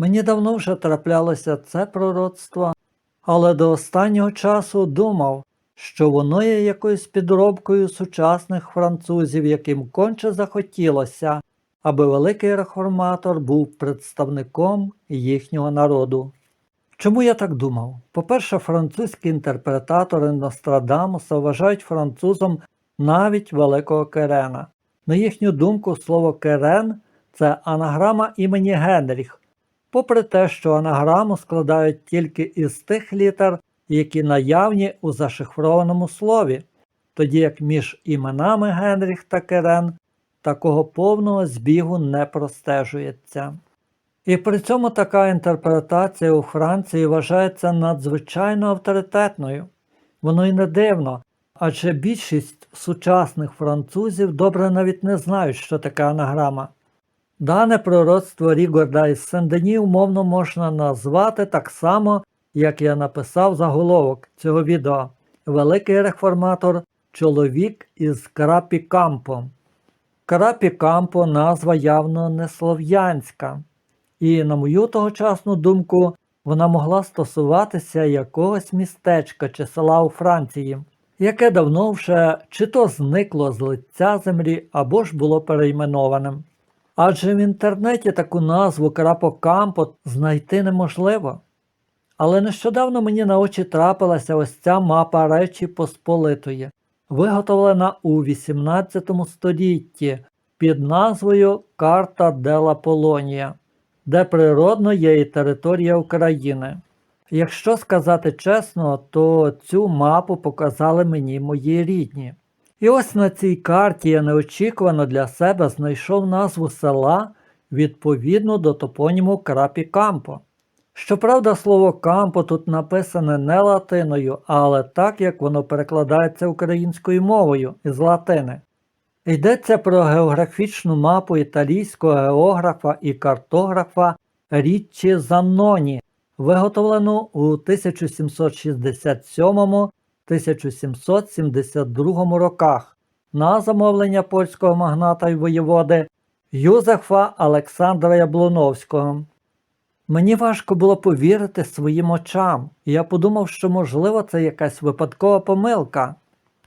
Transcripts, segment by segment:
Мені давно вже траплялося це пророцтво, але до останнього часу думав, що воно є якоюсь підробкою сучасних французів, яким конче захотілося, аби великий реформатор був представником їхнього народу. Чому я так думав? По-перше, французькі інтерпретатори Нострадамуса вважають французом навіть великого Керена. На їхню думку, слово Керен це анаграма імені Генріх, попри те, що анаграму складають тільки із тих літер, які наявні у зашифрованому слові, тоді як між іменами Генріх та Керен такого повного збігу не простежується. І при цьому така інтерпретація у Франції вважається надзвичайно авторитетною. Воно й не дивно, адже більшість сучасних французів добре навіть не знають, що таке анаграма. Дане пророцтво Рігорда із Сен-Дені умовно можна назвати так само, як я написав заголовок цього відео Великий реформатор чоловік із Крапі Кампо. Крапі Кампо назва явно не слов'янська, і, на мою тогочасну думку, вона могла стосуватися якогось містечка чи села у Франції, яке давно вже чи то зникло з лиця землі або ж було перейменованим. Адже в інтернеті таку назву Крапокампо знайти неможливо. Але нещодавно мені на очі трапилася ось ця мапа Речі Посполитої, виготовлена у XVIII столітті під назвою Карта Дела Полонія, де природно є і територія України. Якщо сказати чесно, то цю мапу показали мені мої рідні. І ось на цій карті я неочікувано для себе знайшов назву села відповідно до топоніму Крапі Кампо. Щоправда, слово кампо тут написане не латиною, але так, як воно перекладається українською мовою із латини. Йдеться про географічну мапу італійського географа і картографа Річчі Занноні, виготовлену у 1767-1772 роках на замовлення польського магната й воєводи Юзефа Олександра Яблуновського. Мені важко було повірити своїм очам, і я подумав, що, можливо, це якась випадкова помилка.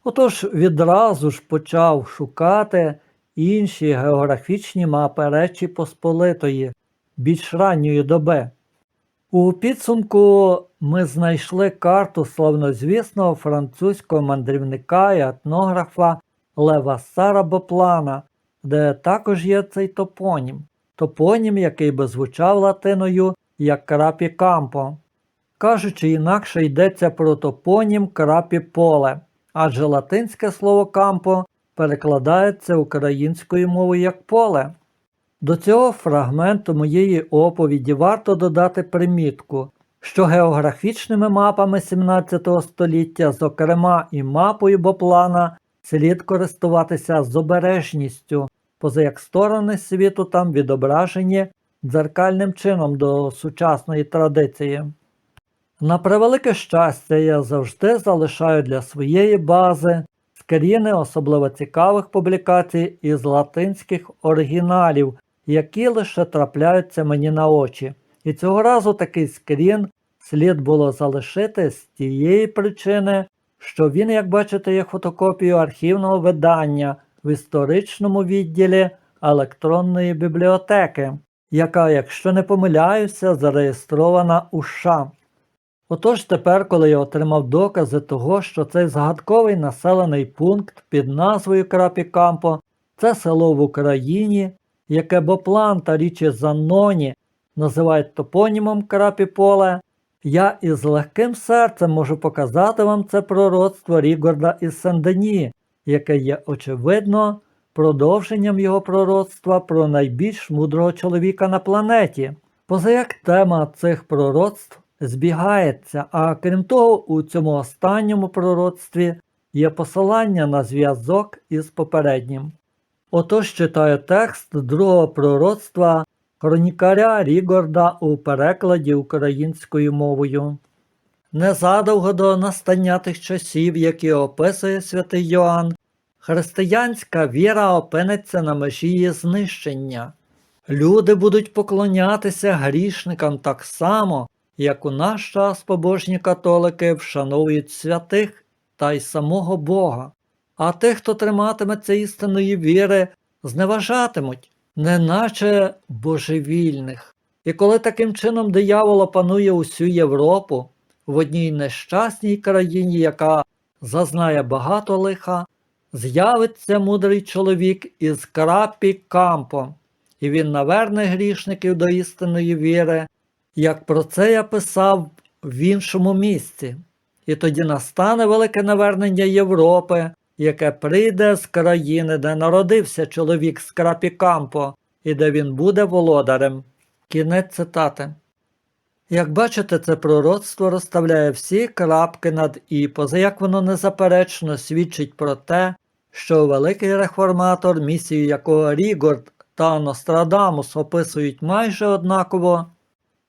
Отож відразу ж почав шукати інші географічні мапи Речі Посполитої більш ранньої доби. У підсумку ми знайшли карту славнозвісного французького мандрівника і етнографа Лева Сара Боплана, де також є цей топонім топонім, який би звучав латиною як крапі кампо. Кажучи інакше йдеться про топонім крапі поле, адже латинське слово кампо перекладається українською мовою як поле. До цього фрагменту моєї оповіді варто додати примітку, що географічними мапами 17 століття, зокрема і мапою Боплана, слід користуватися з обережністю, поза як сторони світу там відображені дзеркальним чином до сучасної традиції. На превелике щастя, я завжди залишаю для своєї бази скріни особливо цікавих публікацій із латинських оригіналів, які лише трапляються мені на очі. І цього разу такий скрін слід було залишити з тієї причини, що він, як бачите, є фотокопією архівного видання в історичному відділі електронної бібліотеки, яка, якщо не помиляюся, зареєстрована у США. Отож тепер, коли я отримав докази того, що цей згадковий населений пункт під назвою Крапікампо це село в Україні, яке Боплан та річі Занноні називають топонімом Крапіполе, я із легким серцем можу показати вам це пророцтво Рігорда із Сен-Дені, яке є, очевидно, продовженням його пророцтва про найбільш мудрого чоловіка на планеті. Поза як тема цих пророцтв збігається, а крім того, у цьому останньому пророцтві є посилання на зв'язок із попереднім. Отож читаю текст другого пророцтва хронікаря Рігорда у перекладі українською мовою. Незадовго до настання тих часів, які описує святий Йоанн, християнська віра опиниться на межі її знищення. Люди будуть поклонятися грішникам так само, як у наш час побожні католики вшановують святих та й самого Бога. А тих, хто триматиметься істинної віри, зневажатимуть, неначе божевільних. І коли таким чином диявол опанує усю Європу в одній нещасній країні, яка зазнає багато лиха, з'явиться мудрий чоловік із крапі Кампо, і він наверне грішників до істинної віри, як про це я писав в іншому місці. І тоді настане велике навернення Європи, яке прийде з країни, де народився чоловік з крапі Кампо, і де він буде володарем. Кінець цитати. Як бачите, це пророцтво розставляє всі крапки над і, поза як воно незаперечно свідчить про те, що великий реформатор, місію якого Рігорд та Нострадамус описують майже однаково,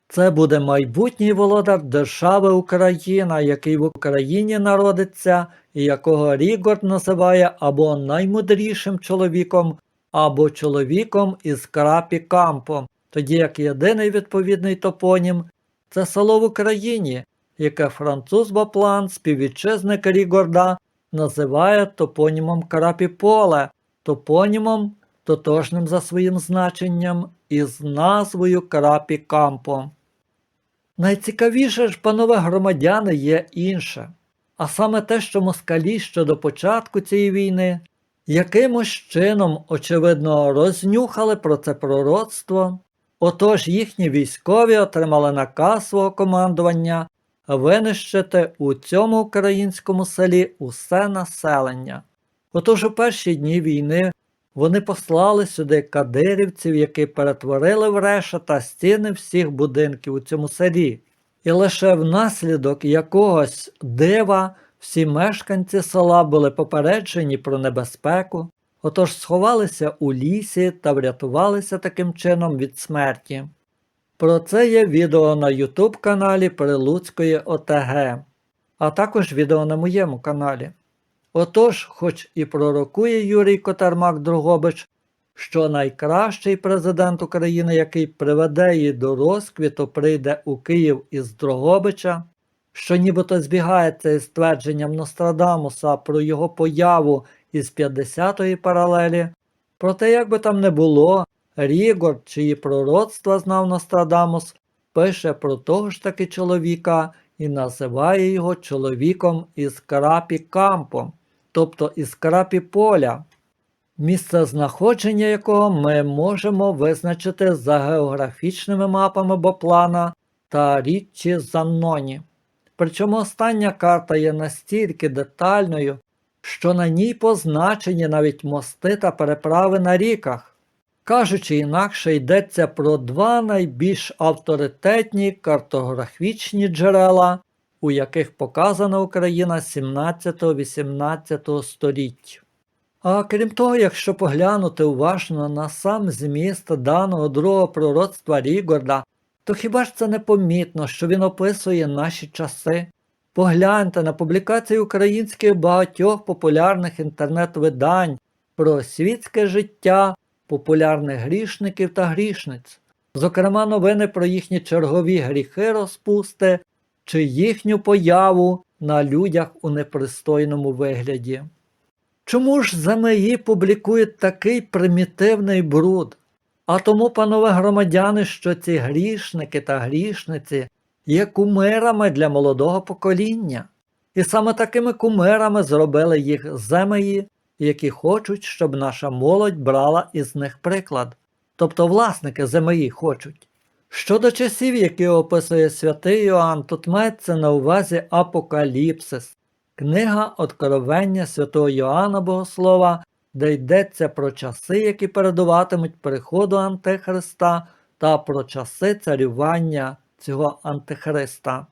це буде майбутній володар держави Україна, який в Україні народиться, якого Рігорд називає або наймудрішим чоловіком, або чоловіком із крапі Кампо, тоді як єдиний відповідний топонім це село в Україні, яке француз Баплан, співвітчизник Рігорда, називає топонімом Крапіполе, топонімом, тотожним за своїм значенням, із назвою Крапі Кампо. Найцікавіше ж, панове громадяни, є інше, а саме те, що москалі ще до початку цієї війни якимось чином, очевидно, рознюхали про це пророцтво, отож їхні військові отримали наказ свого командування винищити у цьому українському селі усе населення. Отож у перші дні війни вони послали сюди кадирівців, які перетворили в решета стіни всіх будинків у цьому селі. І лише внаслідок якогось дива всі мешканці села були попереджені про небезпеку, отож сховалися у лісі та врятувалися таким чином від смерті. Про це є відео на YouTube каналі Прилуцької ОТГ, а також відео на моєму каналі. Отож, хоч і пророкує Юрій Котармак Другобич, що найкращий президент України, який приведе її до розквіту, прийде у Київ із Дрогобича, що нібито збігається із твердженням Нострадамуса про його появу із 50-ї паралелі. Проте, як би там не було, Рігор, чиї пророцтва знав Нострадамус, пише про того ж таки чоловіка і називає його чоловіком із Крапі Кампо, тобто із Крапі Поля, місце знаходження якого ми можемо визначити за географічними мапами Боплана та річчі Занноні. Причому остання карта є настільки детальною, що на ній позначені навіть мости та переправи на ріках. Кажучи інакше, йдеться про два найбільш авторитетні картографічні джерела, у яких показана Україна 17-18 століть. А крім того, якщо поглянути уважно на сам зміст даного другого пророцтва Рігорда, то хіба ж це не помітно, що він описує наші часи? Погляньте на публікації українських багатьох популярних інтернет-видань про світське життя популярних грішників та грішниць, зокрема новини про їхні чергові гріхи розпусти чи їхню появу на людях у непристойному вигляді. Чому ж ЗМІ публікують такий примітивний бруд? А тому, панове громадяни, що ці грішники та грішниці є кумирами для молодого покоління, і саме такими кумирами зробили їх ЗМІ, які хочуть, щоб наша молодь брала із них приклад, тобто власники ЗМІ хочуть. Щодо часів, які описує святий Йоанн, тут мається на увазі Апокаліпсис, книга Откровення святого Йоанна Богослова, де йдеться про часи, які передуватимуть приходу Антихриста, та про часи царювання цього Антихриста.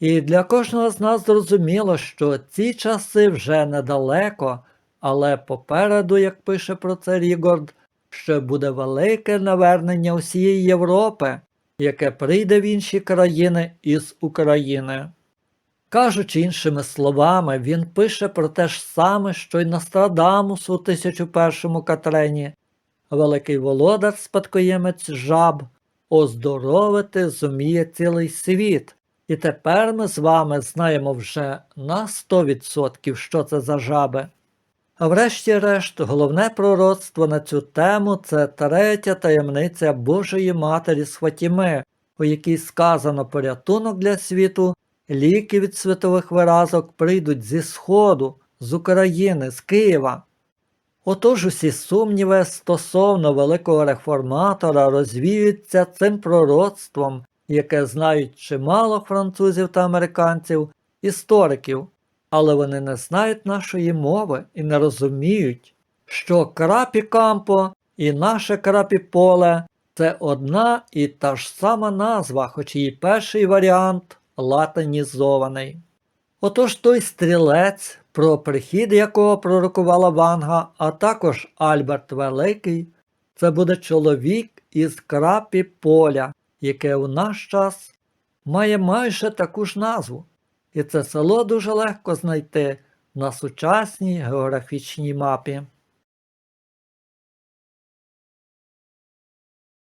І для кожного з нас зрозуміло, що ці часи вже недалеко, але попереду, як пише про це Рігорд, ще буде велике навернення усієї Європи, яке прийде в інші країни із України. Кажучи іншими словами, він пише про те ж саме, що й Нострадамус у 1001 Катрені. великий володар спадкоємець жаб, оздоровити зуміє цілий світ. І тепер ми з вами знаємо вже на 100% що це за жаби. А врешті-решт, головне пророцтво на цю тему це третя таємниця Божої Матері з Фатіми, у якій сказано порятунок для світу, ліки від світових виразок прийдуть зі Сходу, з України, з Києва. Отож усі сумніви стосовно великого реформатора розвіються цим пророцтвом, яке знають чимало французів та американців, істориків, але вони не знають нашої мови і не розуміють, що крапі кампо і наше крапі поле це одна і та ж сама назва, хоч її перший варіант латинізований. Отож той стрілець, про прихід якого пророкувала Ванга, а також Альберт Великий, це буде чоловік із крапі поля, яке у наш час має майже таку ж назву. І це село дуже легко знайти на сучасній географічній мапі.